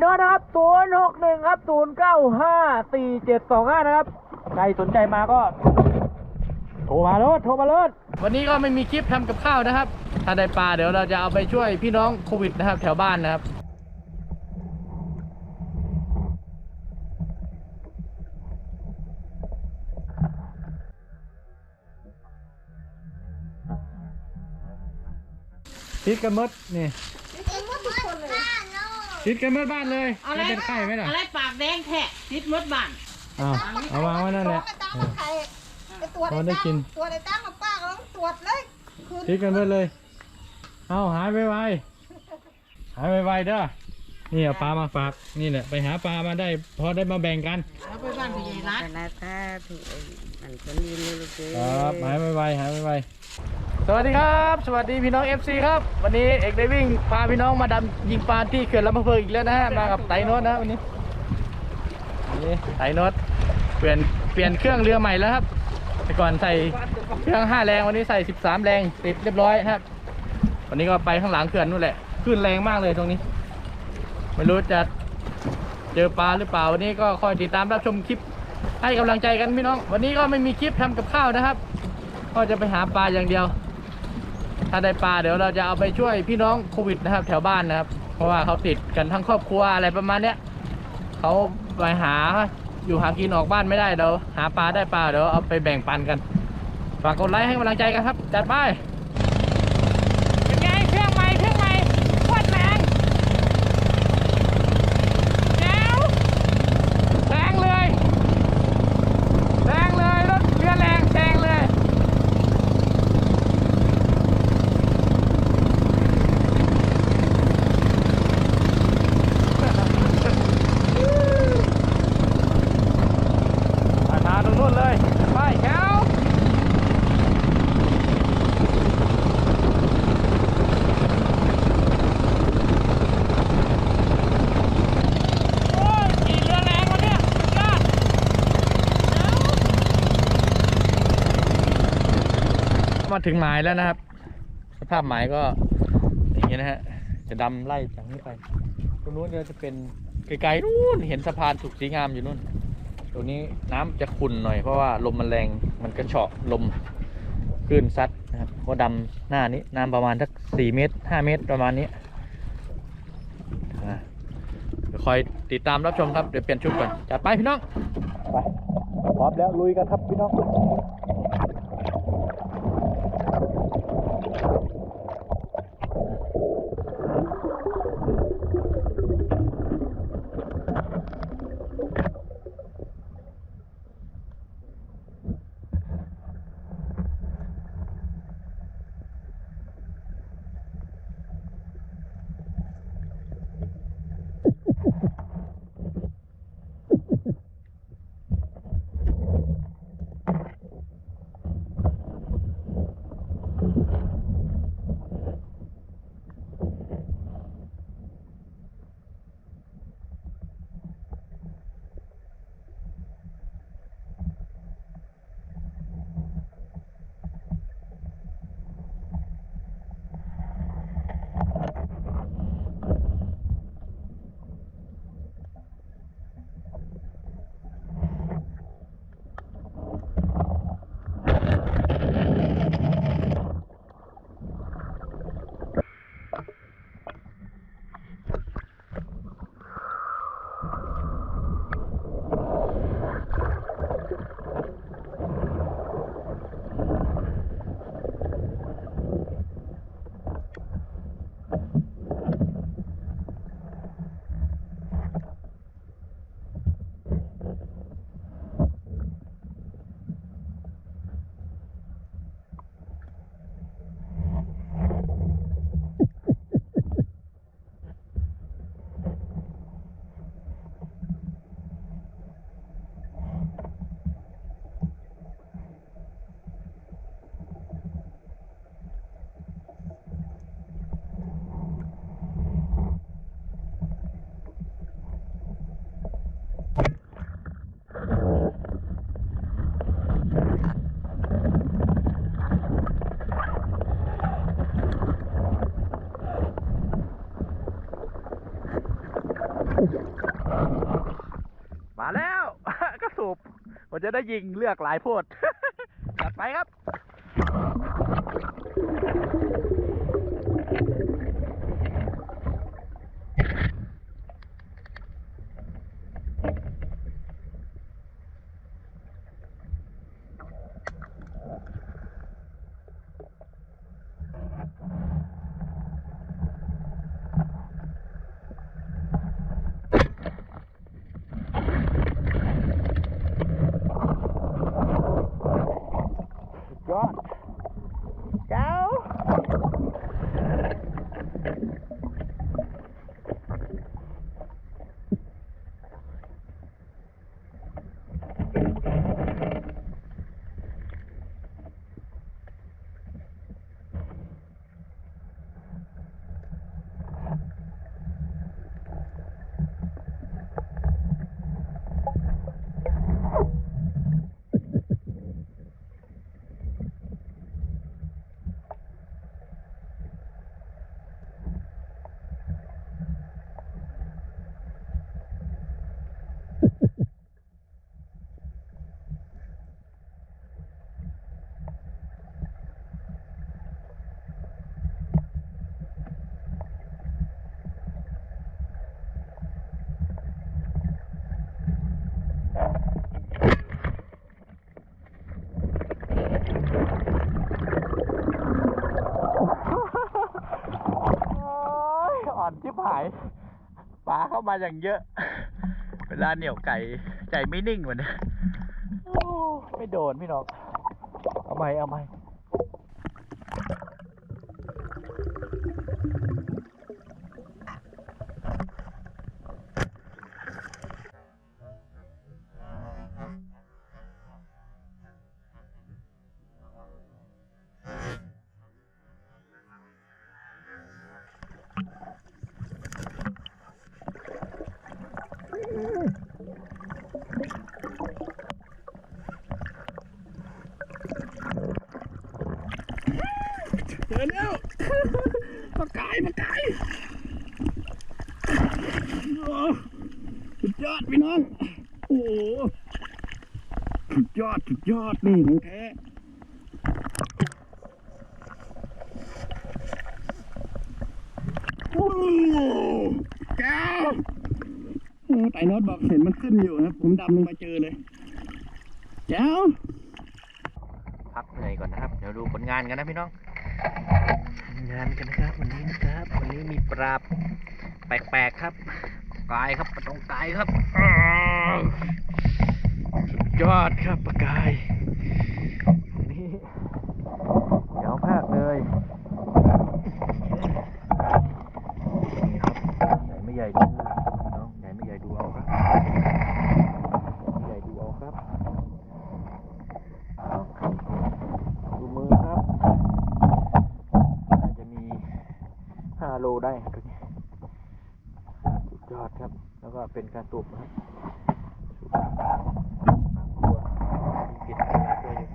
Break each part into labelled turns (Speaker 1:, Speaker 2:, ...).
Speaker 1: โน้ตนะครับศูนย์หกหนึ่งครับศูนย์เก้าห้าสี่เจ็ดสองห้านะครับ ใครสนใจมาก็ โทรมาโลดโทรมาโลดวันนี้ก็ไม่มีคลิปทำกับข้าวนะครับ ถ้าได้ปลาเดี๋ยวเราจะเอาไปช่วยพี่น้องโควิดนะครับ แถวบ้านนะครับชิดกันมดนี่ ชิดกันมดบ้านเลย
Speaker 2: อะไร
Speaker 1: จะเป็นไข้ไหมล่ะ
Speaker 2: อะไรปากแดงแทะติดมดบ้าน
Speaker 1: อ้าวเอาวางไว้นั่นแหละ
Speaker 3: ไปตั้งกับใครไปตรวจ
Speaker 1: พอได้กิน
Speaker 3: ตรวจไอ้ตั้งกับป้าก็ต้องตรวจเลยคือ
Speaker 1: ชิดกันมดเลย เอาหายไปไวหายไปไวเด้อ นี่เอาปลามาฝากนี่แหละไปหาปลามาได้พอได้มาแบ่งกัน
Speaker 2: แล้วไปบ้านพี่ใหญ่รัด
Speaker 4: แต่ละถ้าถูกมันคนยืนนี่ลูกเอ้ย
Speaker 1: ครับหายไปไวหายไปไวสวัสดีครับ สวัสดีพี่น้อง FC ครับ วันนี้เอกได้วิ่งพาพี่น้องมาดำยิงปลาที่เขื่อนลำพะเพิงอีกแล้วนะฮะมากับไตโนตนะวันนี้นี่ไตโนตเปลี่ยนเปลี่ยนเครื่องเรือใหม่แล้วครับแต่ก่อนใส่เครื่อง5แรงวันนี้ใส่ 13 แรงติดเรียบร้อยครับ วันนี้ก็ไปข้างหลังเขื่อนนู่นแหละขึ้นแรงมากเลยตรงนี้ ไม่รู้จะเจอปลาหรือเปล่าวันนี้ก็คอยติดตามรับชมคลิป ให้กำลังใจกันพี่น้อง วันนี้ก็ไม่มีคลิปทำกับข้าวนะครับ ก็จะไปหาปลาอย่างเดียว ถ้าได้ปลาเดี๋ยวเราจะเอาไปช่วยพี่น้องโควิดนะครับ แถวบ้านนะครับ เพราะว่าเขาติดกันทั้งครอบครัวอะไรประมาณเนี้ยเขาไปหาอยู่หากินออกบ้านไม่ได้เดี๋ยวหาปลาได้ปลาเดี๋ยวเอาไปแบ่งปันกันฝากกดไลค์ให้กำลังใจกันครับจัดไปเป็นไงเครื่องใหม่เครื่องใหม่โคตรแรงแจ๋วแรงเลย แรงเลยรถเรือแรงแซงเลย อาทาตรงนู้นเลย ไปแถวโอ้ยขี่เรือแรงวะเนี่ยสุดยอด มา ถึงหมายแล้วนะครับ สภาพหมายก็อย่างนี้นะฮะจะดำไล่จากนี้ไป ตรงนู้นเนี่ยจะเป็นไกลๆนู้นเห็นสะพานสุขสีงามอยู่นู่น ตรงนี้น้ำจะขุ่นหน่อยเพราะว่าลมมันแรงมันกระเฉาะลมคลื่นซัดนะครับก็ดำหน้านี้น้ำประมาณสักสี่เมตรห้าเมตรประมาณนี้เดี๋ยวคอยติดตามรับชมครับเดี๋ยวเปลี่ยนชุดก่อนจัดไปพี่น้องไปพร้อมแล้วลุยกันครับพี่น้อง จะได้ยิงเลือกหลายโพด จัดไปครับ สุดยอดแก้วโอ้ยอ่อนชิบหายปลาเข้า มาอย่างเยอะ เวลาเหนี่ยวไก่ใจไม่นิ่งวันนี้โอ้ไม่โดนพี่น้อง เอาไหมเอาไหม เจอแล้วปลากายปลากายโอ้สุดยอดพี่น้อง โอ้โหสุดยอดสุดยอดนี่ของแท้โอ้แก้วโอ้ไต่โน็อตบอกเห็นมันขึ้นอยู่นะ ผมดำลงมาเจอเลยแก้วพักเหนื่อยก่อนนะครับ เดี๋ยวดูผลงานกันนะพี่น้องผลงานกันนะครับ วันนี้นะครับ วันนี้ มีปราบแปลกๆครับกายครับปะตองกายครับสุดยอดครับปะกายวันนี้เดี๋ยวภาคเลยนี่ครับใหญ่ไม่ใหญ่ดูน้องใหญ่ไม่ใหญ่ดูเอาครับใหญ่ดูเอาครับ ดูมือครับ น่าจะมีห้าโลได้ตัวนี้สุด ยอดครับ แล้วก็เป็นการตูบนะครับสูบน้ำน้ำตัวมีปิดเวลาด้วยอยู่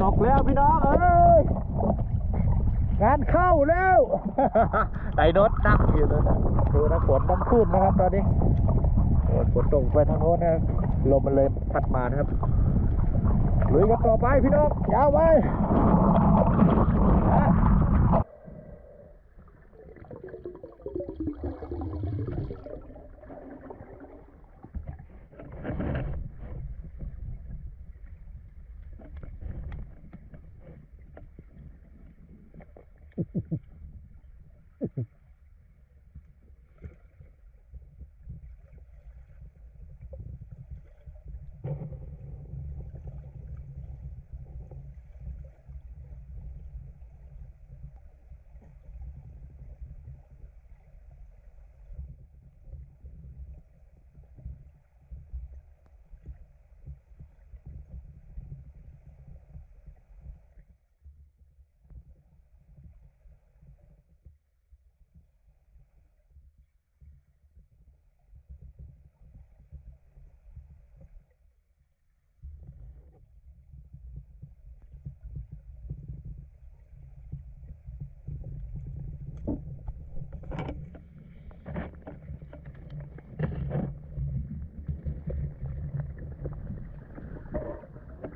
Speaker 1: ตก แล้วพี่น้องเอ้ยงานเข้าแล้วไอ้รถนั่งอยู่เลยนะดูนะฝนต้องขึ้นนะครับตอนนี้ฝนฝนตกไปทางโน้นนะลมมันเลยพัดมานะครับลุยกันต่อไปพี่น้องยาวไปอะ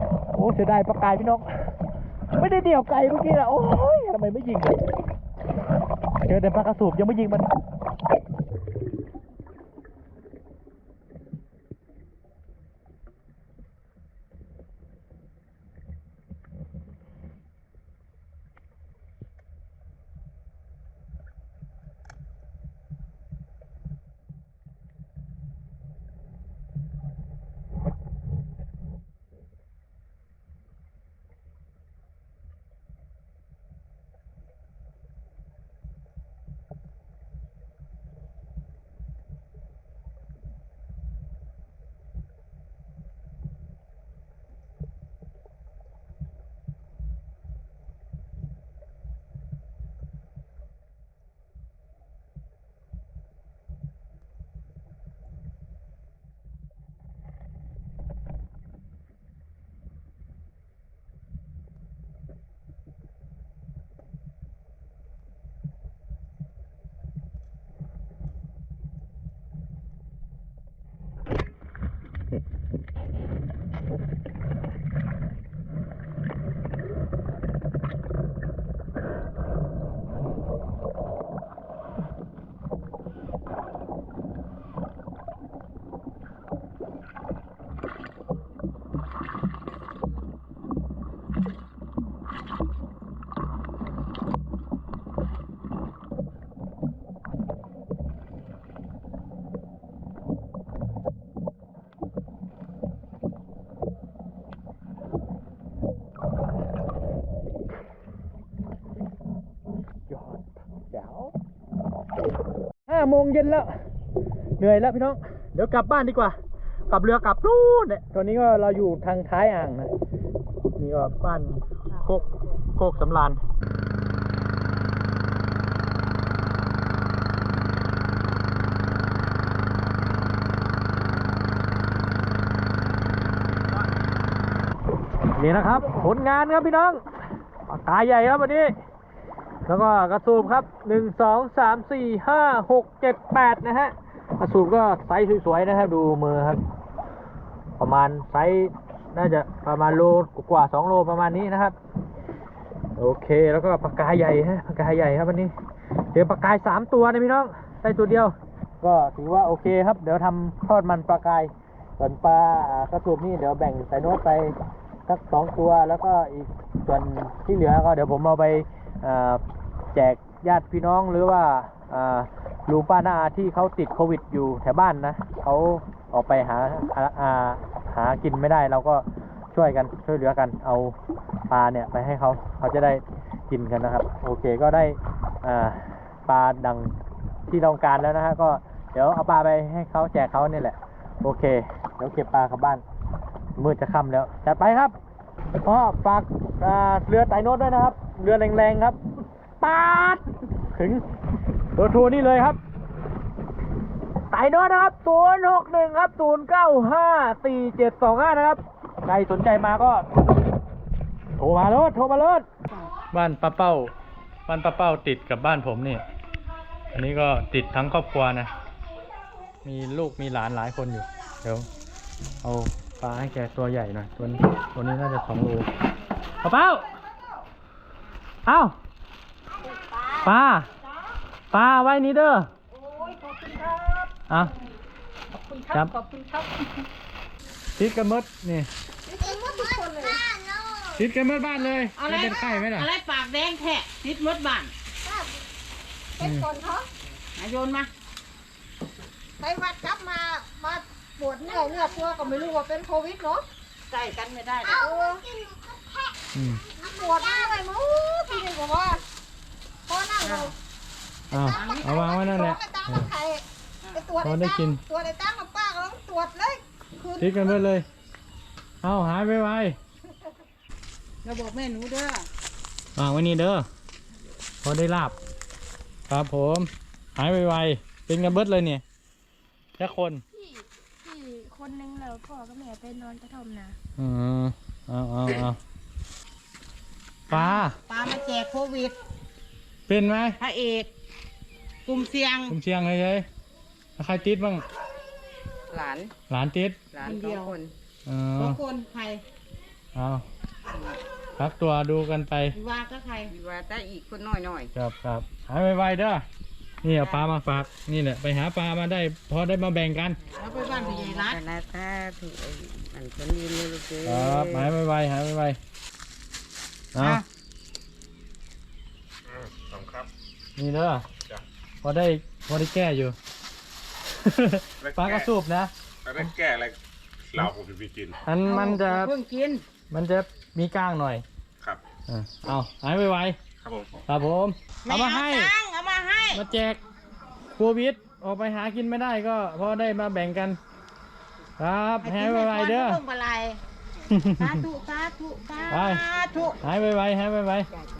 Speaker 1: โอ้ เสียดายปลากายพี่นก ไม่ได้เดี่ยวไกลเมื่อกี้นะโอ้ยทำไมไม่ยิงเลยเจอแต่ปลากระสูบยังไม่ยิงมัน ยอดแจ๋วห้า โมงเย็นแล้ว เหนื่อยแล้วพี่น้อง เดี๋ยวกลับบ้านดีกว่า กลับเรือกลับนู่นเนี่ย ตอนนี้ก็เราอยู่ทางท้ายอ่างนะ นี่ก็บ้านโคกโคกสำรานนี่นะครับ ผลงานครับพี่น้องปากกาใหญ่ครับวันนี้ แล้วก็กระสูบครับหนึ่งสองสามสี่ห้าหกเจ็ดแปดนะฮะกระสูบก็ไซส์สวยๆนะครับ ดูมือครับ ประมาณไซส์น่าจะประมาณโลกว่าสองโลประมาณนี้นะครับ โอเคแล้วก็ปากกาใหญ่ฮะปากกาใหญ่ครับวันนี้เจอปากกายสามตัวนะพี่น้องได้ตัวเดียว ก็ถือว่าโอเคครับ เดี๋ยวทำทอดมันปลากายส่วนปลากระสูบนี่เดี๋ยวแบ่งใส่โน้ตไปสักสองตัวแล้วก็อีกส่วนที่เหลือก็เดี๋ยวผมเอาไป แจกญาติพี่น้องหรือว่าลุงป้าน้าอาที่เขาติดโควิดอยู่แถวบ้านนะเขาออกไปหาหาหากินไม่ได้เราก็ช่วยกันช่วยเหลือกันเอาปลาเนี่ยไปให้เขาเขาจะได้กินกันนะครับ โอเคก็ได้ปลาดังที่ต้องการแล้วนะฮะก็เดี๋ยวเอาปลาไปให้เขาแจกเขาเนี่ยแหละ โอเค เดี๋ยวเก็บปลากลับบ้านมืดจะค่ำแล้วจัดไปครับ พ่อฝากอ่าเรือไต่โน้ตด้วยนะครับ เรือแรงๆครับปาด ถึงเบอร์โทรนี่เลยครับไต่โน้ตนะครับ0 6 1ครับ0 9 5 4 7 2 5นะครับใครสนใจมาก็ โทรมาเลยโทรมาเลยบ้านป้าเป้า บ้านป้าเป้าติดกับบ้านผมนี่ อันนี้ก็ติดทั้งครอบครัวนะ มีลูกมีหลานหลายคนอยู่ เดี๋ยวเอา ปลาให้แกตัวใหญ่หน่อยตัวนี้ตัวนี้น่าจะสองโลป้าเป้าเอ้าปลาปลาไว้นี่เด้อ
Speaker 3: โอ้ยขอบคุณครับ
Speaker 1: อะ
Speaker 3: ขอบคุณค
Speaker 1: ครั
Speaker 3: รับบขอบคุณครับ
Speaker 1: ติดกันหมดนี่
Speaker 3: เองว่าทุกคนเลย
Speaker 1: ติดกันเมื่อบ้านเลย
Speaker 2: อะไร
Speaker 1: ไม่เป็นไข้ไหมล่ะ
Speaker 2: อะไรปากแดงแทะติดรถบ้าน
Speaker 3: เป็นคนเขา
Speaker 2: นายโยนมา
Speaker 3: ไปวัดกลับมามา ปวดเนื้อเนื้อตัวก็ไม่รู้ว่าเป็นโควิดเนาะ
Speaker 2: ใกล้กันไม่ได้
Speaker 3: เออ
Speaker 1: อืม
Speaker 3: ปวดมากเลยมั้งพี่นี่บอกว่าพอนั่งเรา
Speaker 1: เอาเอาวางไว้นั่นแหละ
Speaker 3: ไอ้ตั้งกับใครไอ้ตรวจ
Speaker 1: พอ
Speaker 3: ไอ้
Speaker 1: ได้
Speaker 3: ตั้
Speaker 1: กิน
Speaker 3: งตรวจไอ้ตั้งกับป้าก็ต้องตรวจเลยคืน
Speaker 1: ติดกันเมื่อเลย เอาหายไปไว
Speaker 2: เราบอกแม่หนูเด้อ
Speaker 1: วางไว้นี่เด้อพอได้ลาบ ครับผม หายไปไวเป็นกันเบิดเลยเนี่ยแค่คน
Speaker 5: พี่พี่ คนนึงแล้วพ่อกับแม่ไปนอนกระท่อมนะ
Speaker 1: อืมเอาเอาเอาปลา
Speaker 2: ปลามาแจกโควิด
Speaker 1: เป็นไหม
Speaker 2: พระเอก กลุ่มเสี่ยง
Speaker 1: ผมเชียงเลยเลยใครติดบ้าง
Speaker 4: หลาน
Speaker 1: หลานติด
Speaker 4: หลาน
Speaker 2: คน
Speaker 4: ส
Speaker 2: เดี
Speaker 4: อ
Speaker 2: ยว
Speaker 4: งคน
Speaker 1: เอ
Speaker 2: สอ
Speaker 1: อง
Speaker 2: คนใคร
Speaker 1: เอาพักตัวดูกันไป
Speaker 2: วิวาก็ใคร
Speaker 4: วิว่าแต่อีกคนน้อยหน่อย
Speaker 1: ครับครับหายไวๆเด้อ นี่เอาปลามาฝากนี่แหละไปหาปลามาได้พอได้มาแบ่งกัน
Speaker 2: แล้วไปบ้านพี่ใหญ่รัด
Speaker 4: แต่ละตาถูกไอ้มันคนดีนี่ลูกเอ้ย
Speaker 1: ครับหายไวๆหายไวๆเอา
Speaker 6: ขอบครับ
Speaker 1: นี่เด้อ
Speaker 6: จ้ะ
Speaker 1: พอได้พอได้แก้อยู่
Speaker 6: แล้วแก้
Speaker 1: ปลากระสูบนะ
Speaker 6: แล้วได้แก้อะไรเราผมจะไปกิน
Speaker 1: มันมันจะ
Speaker 2: เพิ่งกิน
Speaker 1: มันจะมีก้างหน่อย
Speaker 6: ครับ
Speaker 1: อะเอาหายไว
Speaker 6: ครับผม
Speaker 1: ๆครับผมเอามาให้
Speaker 2: ไตังค์เอา มาให้
Speaker 1: มาแจกโควิดออกไปหากินไม่ได้ก็พอได้มาแบ่งกัน ครับหายไวๆเด้อ
Speaker 2: เพิ่งปลาไหลสาธุสาธุสา
Speaker 1: ไป
Speaker 2: ธุ
Speaker 1: หายไวๆหายไวๆ